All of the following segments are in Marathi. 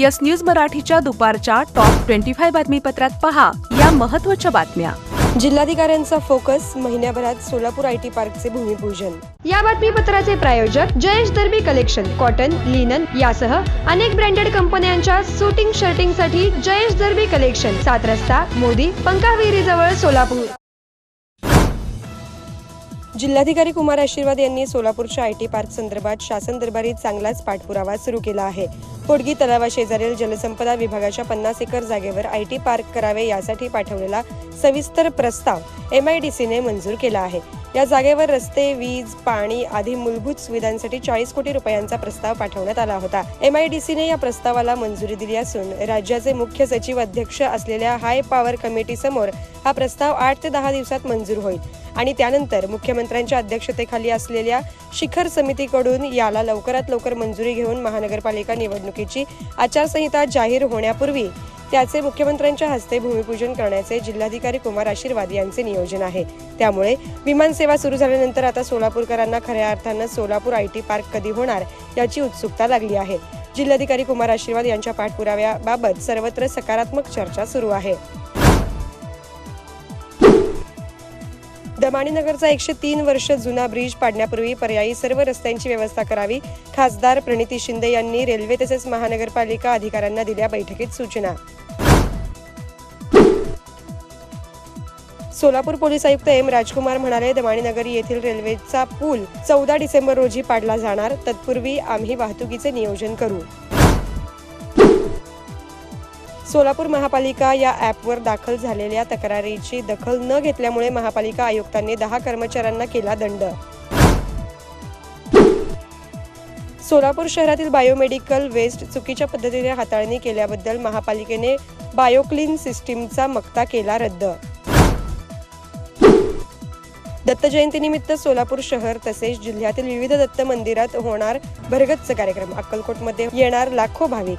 यस न्यूज मराठीच्या दुपारच्या टॉप ट्वेंटी फाय बातमीपत्रात पहा या महत्त्वाच्या बातम्या. जिल्हाधिकाऱ्यांचा फोकस महिन्याभरात सोलापूर आय टी पार्कचे भूमिपूजन. या बातमीपत्राचे प्रायोजक Jayesh Darbi collection cotton linen यासह अनेक ब्रँडेड कंपन्यांच्या सुटिंग शर्टिंगसाठी जयेश दर्बी कलेक्शन सात रस्ता मोदी पंकाविहिरी जवळ सोलापूर. जिल्हाधिकारी कुमार आशीर्वाद यांनी सोलापूरच्या आय टी पार्क संदर्भात शासन दरबारी चांगलाच पाठपुरावा सुरू केला आहे. पोडगी तलावाशेजारील जलसंपदा विभागाच्या पन्नास एकर जागेवर आय टी पार्क करावे यासाठी पाठवलेला सविस्तर प्रस्ताव एम आय डी सीने मंजूर केला आहे. या जागेवर रस्ते वीज पाणी आदी मूलभूत सुविधांसाठी चाळीस कोटी रुपयांचा प्रस्ताव पाठवण्यात आला होता. एम आय डी सीने या प्रस्तावाला मंजुरी दिली असून राज्याचे मुख्य सचिव अध्यक्ष असलेल्या हाय पॉवर कमिटी समोर हा प्रस्ताव आठ ते दहा दिवसात मंजूर होईल. आणि त्यानंतर मुख्यमंत्र्यांच्या अध्यक्षतेखाली असलेल्या शिखर समितीकडून याला लवकरात लवकर मंजुरी घेऊन महानगरपालिका निवडणुकीची आचारसंहिता जाहीर होण्यापूर्वी त्याचे मुख्यमंत्र्यांच्या हस्ते भूमिपूजन करण्याचे जिल्हाधिकारी कुमार आशीर्वाद यांचे नियोजन आहे. त्यामुळे विमान सेवा सुरू झाल्यानंतर आता सोलापूरकरांना खऱ्या अर्थानं सोलापूर आय टी पार्क कधी होणार याची उत्सुकता लागली आहे. जिल्हाधिकारी कुमार आशीर्वाद यांच्या पाठपुराव्याबाबत सर्वत्र सकारात्मक चर्चा सुरू आहे. दमाणीनगरचा एकशे तीन वर्ष जुना ब्रिज पाडण्यापूर्वी पर्यायी सर्व रस्त्यांची व्यवस्था करावी खासदार प्रणिती शिंदे यांनी रेल्वे तसेच महानगरपालिका अधिकाऱ्यांना दिल्या बैठकीत सूचना. सोलापूर पोलीस आयुक्त एम राजकुमार म्हणाले दमाणीनगर येथील रेल्वेचा पूल चौदा डिसेंबर रोजी पाडला जाणार तत्पूर्वी आम्ही वाहतुकीचे नियोजन करू. सोलापूर महापालिका या ॲपवर दाखल झालेल्या तक्रारीची दखल न घेतल्यामुळे महापालिका आयुक्तांनी दहा कर्मचाऱ्यांना केला दंड. सोलापूर शहरातील बायोमेडिकल वेस्ट चुकीच्या पद्धतीने हाताळणी केल्याबद्दल महापालिकेने बायोक्लीन सिस्टीमचा मक्ता केला रद्द. दत्त जयंतीनिमित्त सोलापूर शहर तसेच जिल्ह्यातील विविध दत्त मंदिरात होणार भरगच्च कार्यक्रम. अक्कलकोटमध्ये येणार लाखो भाविक.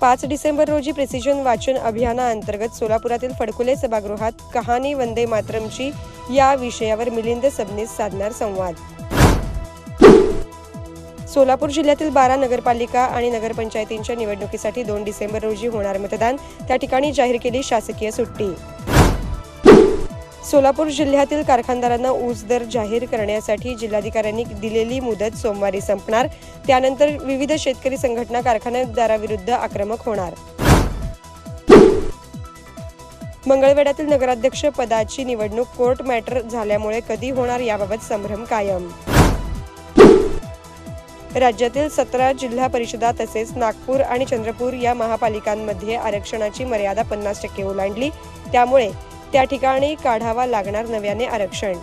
पाच डिसेंबर रोजी प्रिसिजन वाचन अभियानाअंतर्गत सोलापुरातील फडकुले सभागृहात कहाणी वंदे मातरमची या विषयावर मिलिंद सबनीस साधणार संवाद. सोलापूर जिल्ह्यातील बारा नगरपालिका आणि नगरपंचायतींच्या निवडणुकीसाठी दोन डिसेंबर रोजी होणार मतदान. त्या ठिकाणी जाहीर केली शासकीय सुट्टी. सोलापूर जिल्ह्यातील कारखानदारांना ऊस दर जाहीर करण्यासाठी जिल्हाधिकाऱ्यांनी दिलेली मुदत सोमवारी संपणार. त्यानंतर विविध शेतकरी संघटना कारखानदाराविरुद्ध आक्रमक होणार. मंगळवेढ्यातील नगराध्यक्ष पदाची निवडणूक कोर्ट मॅटर झाल्यामुळे कधी होणार याबाबत संभ्रम कायम. राज्यातील सतरा जिल्हा परिषदा तसेच नागपूर आणि चंद्रपूर या महापालिकांमध्ये आरक्षणाची मर्यादा पन्नास टक्के ओलांडली. त्यामुळे त्या ठिकाणी काढावा लागणार नव्याने आरक्षण.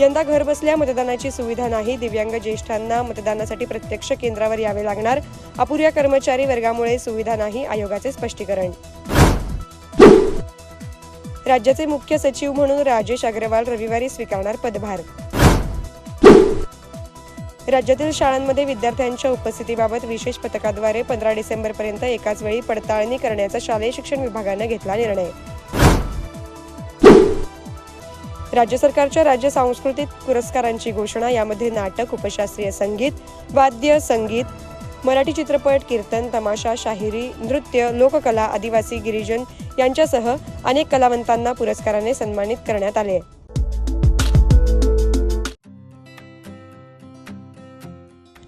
यंदा घरबसल्या मतदानाची सुविधा नाही दिव्यांग ज्येष्ठांना मतदानासाठी प्रत्यक्ष केंद्रावर यावे लागणार. अपुऱ्या कर्मचारी वर्गामुळे सुविधा नाही आयोगाचे स्पष्टीकरण. राज्याचे मुख्य सचिव म्हणून राजेश अग्रवाल रविवारी स्वीकारणार पदभार. राज्यातील शाळांमध्ये विद्यार्थ्यांच्या उपस्थितीबाबत विशेष पथकाद्वारे पंधरा डिसेंबरपर्यंत एकाच वेळी पडताळणी करण्याचा शालेय शिक्षण विभागानं घेतला निर्णय. राज्य सरकारच्या राज्य सांस्कृतिक पुरस्कारांची घोषणा यामध्ये नाटक उपशास्त्रीय संगीत वाद्य संगीत मराठी चित्रपट कीर्तन तमाशा शाहिरी नृत्य लोककला आदिवासी गिरिजन यांच्यासह अनेक कलावंतांना पुरस्काराने सन्मानित करण्यात आले.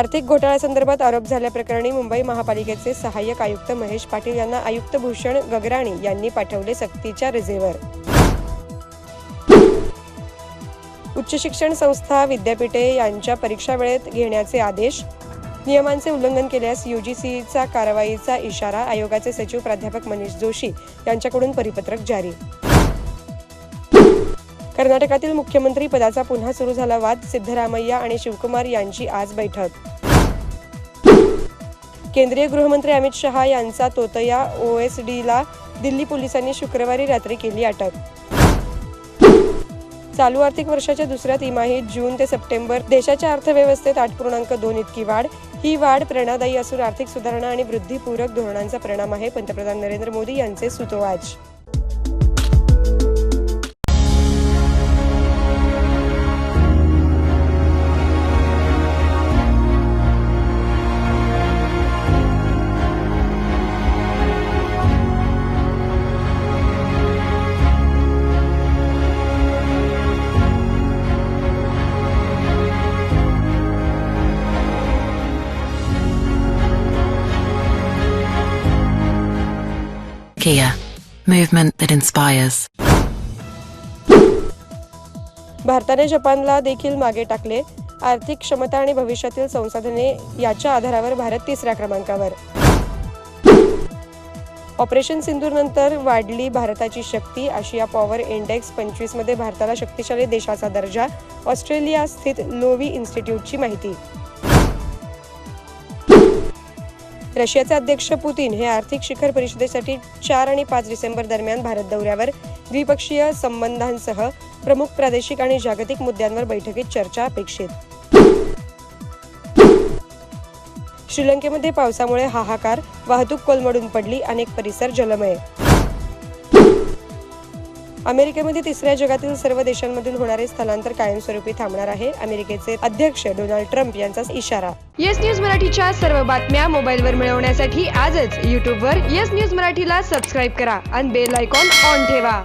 आर्थिक घोटाळ्यासंदर्भात आरोप झाल्याप्रकरणी मुंबई महापालिकेचे सहाय्यक आयुक्त महेश पाटील यांना आयुक्त भूषण गगराणी यांनी पाठवले सक्तीच्या रजेवर उच्च शिक्षण संस्था विद्यापीठे यांच्या परीक्षा वेळेत घेण्याचे आदेश. नियमांचे उल्लंघन केल्यास युजीसीचा कारवाईचा इशारा आयोगाचे सचिव प्राध्यापक मनीष जोशी यांच्याकडून परिपत्रक जारी. कर्नाटकातील मुख्यमंत्री पदाचा पुन्हा सुरू झाला वाद सिद्धरामय्या आणि शिवकुमार यांची आज बैठक. केंद्रीय गृहमंत्री अमित शहा यांचा तोतया ओएसडीला दिल्ली पोलिसांनी शुक्रवारी रात्री केली अटक. चालू आर्थिक वर्षाच्या दुसऱ्या तिमाहीत जून ते सप्टेंबर देशाच्या अर्थव्यवस्थेत आठ पूर्णांक दोन इतकी वाढ. ही वाढ प्रेरणादायी असून आर्थिक सुधारणा आणि वृद्धिपूरक धोरणांचा परिणाम आहे पंतप्रधान नरेंद्र मोदी यांचे सुतोवाच. Kia, movement that inspires. भारताने जपानला देखील मागे टाकले. आर्थिक क्षमता आणि भविष्यातील संसाधने याच्या आधारावर भारत तिसऱ्या क्रमांकावर. ऑपरेशन सिंधूर नंतर वाढली भारताची शक्ती. आशिया पॉवर इंडेक्स पंचवीसमध्ये भारताला शक्तिशाली देशाचा दर्जा. ऑस्ट्रेलिया स्थित लोवी इन्स्टिट्यूटची माहिती. रशियाचे अध्यक्ष पुतीन हे आर्थिक शिखर परिषदेसाठी चार आणि पाच डिसेंबर दरम्यान भारत दौऱ्यावर द्विपक्षीय संबंधांसह प्रमुख प्रादेशिक आणि जागतिक मुद्द्यांवर बैठकीत चर्चा अपेक्षित. श्रीलंकेमध्ये पावसामुळे हाहाकार वाहतूक कोलमडून पडली अनेक परिसर जलमय. अमेरिकेमध्ये तिसऱ्या जगातील सर्व देशांमधून होणारे स्थलांतर कायमस्वरूपी थांबणार आहे. अमेरिकेचे अध्यक्ष डोनाल्ड ट्रम्प यांचा इशारा. येस न्यूज मराठीच्या सर्व बातम्या मोबाईलवर मिळवण्यासाठी आजच यूट्यूबवर येस न्यूज मराठीला सबस्क्राईब करा आणि बेल आयकॉन ऑन ठेवा.